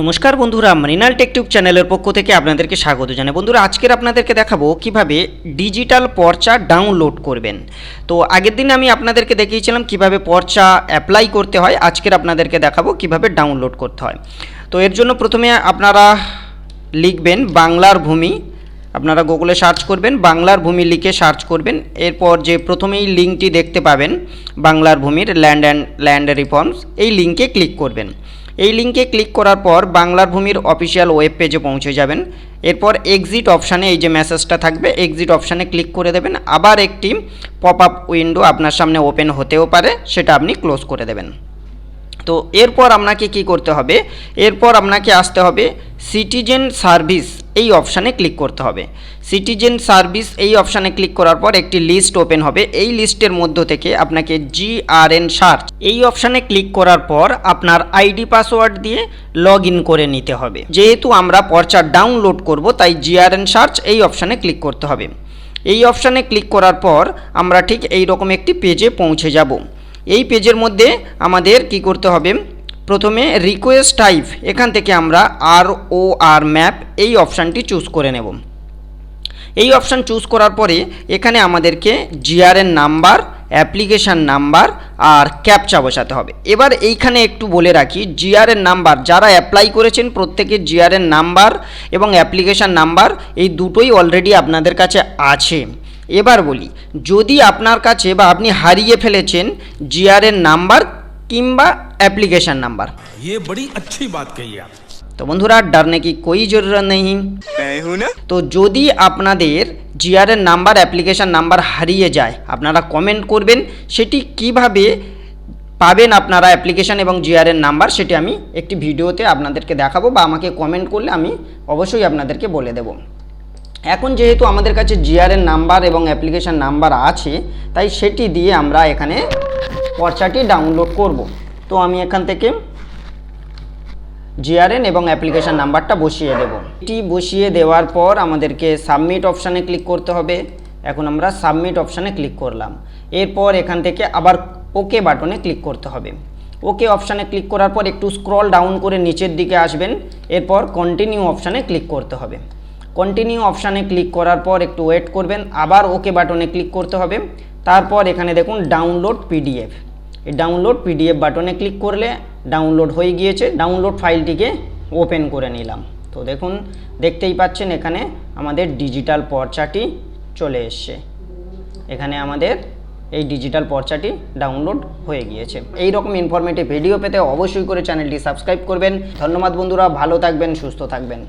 নমস্কার বন্ধুরা, মৃণাল টেকটিউব চ্যানেলের পক্ষ থেকে আপনাদেরকে স্বাগত জানাই। বন্ধুরা, আজকের আপনাদেরকে দেখাবো কীভাবে ডিজিটাল পর্চা ডাউনলোড করবেন। তো আগের দিন আমি আপনাদেরকে দেখিয়েছিলাম কীভাবে পর্চা অ্যাপ্লাই করতে হয়, আজকের আপনাদেরকে দেখাবো কীভাবে ডাউনলোড করতে হয়। তো এর জন্য প্রথমে আপনারা লিখবেন বাংলার ভূমি আপনারা গুগলে সার্চ করবেন, বাংলার ভূমি লিখে সার্চ করবেন। এরপর যে প্রথমেই লিঙ্কটি দেখতে পাবেন, বাংলার ভূমির ল্যান্ড অ্যান্ড ল্যান্ড রিফর্মস এই লিঙ্কে ক্লিক করবেন। এই লিঙ্কে ক্লিক করার পর বাংলার ভূমির অফিসিয়াল ওয়েব পেজে পৌঁছে যাবেন। এরপর এক্সিট অপশানে এই যে মেসেজটা থাকবে এক্সিট অপশানে ক্লিক করে দেবেন। আবার একটি পপ আপ উইন্ডো আপনার সামনে ওপেন হতেও পারে, সেটা আপনি ক্লোজ করে দেবেন। তো এরপর আপনাকে কি করতে হবে? এরপর আপনাকে আসতে হবে সিটিজেন সার্ভিস এই অপশানে ক্লিক করতে হবে। সিটিজেন সার্ভিস এই অপশানে ক্লিক করার পর একটি লিস্ট ওপেন হবে। এই লিস্টের মধ্য থেকে আপনাকে জিআরএন সার্চ। এই অপশানে ক্লিক করার পর আপনার আইডি, পাসওয়ার্ড দিয়ে লগ করে নিতে হবে। যেহেতু আমরা পর্চা ডাউনলোড করব, তাই জিআরএন সার্চ এই অপশানে ক্লিক করতে হবে। এই অপশানে ক্লিক করার পর আমরা ঠিক এই রকম একটি পেজে পৌঁছে যাব। এই পেজের মধ্যে আমাদের কি করতে হবে? প্রথমে রিকোয়েস্ট টাইপ এখান থেকে আমরা আর ও আর ম্যাপ এই অপশানটি চুজ করে নেব। এই অপশান চুজ করার পরে এখানে আমাদেরকে জিআরএন নাম্বার অ্যাপ্লিকেশান নাম্বার আর ক্যাপচা বসাতে হবে। এবার এইখানে একটু বলে রাখি জিআরএন নাম্বার যারা অ্যাপ্লাই করেছেন প্রত্যেকের জিআরএন নাম্বার এবং অ্যাপ্লিকেশান নাম্বার এই দুটোই অলরেডি আপনাদের কাছে আছে। এবার বলি, যদি আপনার কাছে বা আপনি হারিয়ে ফেলেছেন জিআরএন নাম্বার কিংবা অ্যাপ্লিকেশান নাম্বার ये बड़ी अच्छी बात कही आप তো বন্ধুরা डरने की कोई ज़रूरत नहीं मैं हूं ना তো যদি আপনাদের জিআরএন নাম্বার অ্যাপ্লিকেশান নাম্বার হারিয়ে যায় আপনারা কমেন্ট করবেন সেটি কিভাবে পাবেন আপনারা অ্যাপ্লিকেশান এবং জিআরএন নাম্বার সেটি আমি একটি ভিডিওতে আপনাদেরকে দেখাবো বা আমাকে কমেন্ট করলে আমি অবশ্যই আপনাদেরকে বলে দেব এখন যেহেতু আমাদের কাছে জিআরএন নাম্বার এবং অ্যাপ্লিকেশান নাম্বার আছে তাই সেটি দিয়ে আমরা এখানে পর্চাটি ডাউনলোড করব তো আমি এখান থেকে জিআরএন এবং অ্যাপ্লিকেশান নাম্বারটা বসিয়ে দেব। এটি বসিয়ে দেওয়ার পর আমাদেরকে সাবমিট অপশানে ক্লিক করতে হবে। এখন আমরা সাবমিট অপশানে ক্লিক করলাম। এরপর এখান থেকে আবার ওকে বাটনে ক্লিক করতে হবে। ওকে অপশানে ক্লিক করার পর একটু স্ক্রল ডাউন করে নিচের দিকে আসবেন। এরপর কন্টিনিউ অপশানে ক্লিক করতে হবে। কন্টিনিউ অপশানে ক্লিক করার পর একটু ওয়েট করবেন। আবার ওকে বাটনে ক্লিক করতে হবে। তারপর এখানে দেখুন ডাউনলোড পিডিএফ এই ডাউনলোড পিডিএফ বাটনে ক্লিক করলে ডাউনলোড হয়ে গিয়েছে। ডাউনলোড ফাইলটিকে ওপেন করে নিলাম। তো দেখুন, দেখতেই পাচ্ছেন এখানে আমাদের ডিজিটাল পর্চাটি চলে এসছে। এখানে আমাদের এই ডিজিটাল পর্চাটি ডাউনলোড হয়ে গিয়েছে। এই রকম ইনফরমেটিভ ভিডিও পেতে অবশ্যই করে চ্যানেলটি সাবস্ক্রাইব করবেন। ধন্যবাদ বন্ধুরা, ভালো থাকবেন, সুস্থ থাকবেন।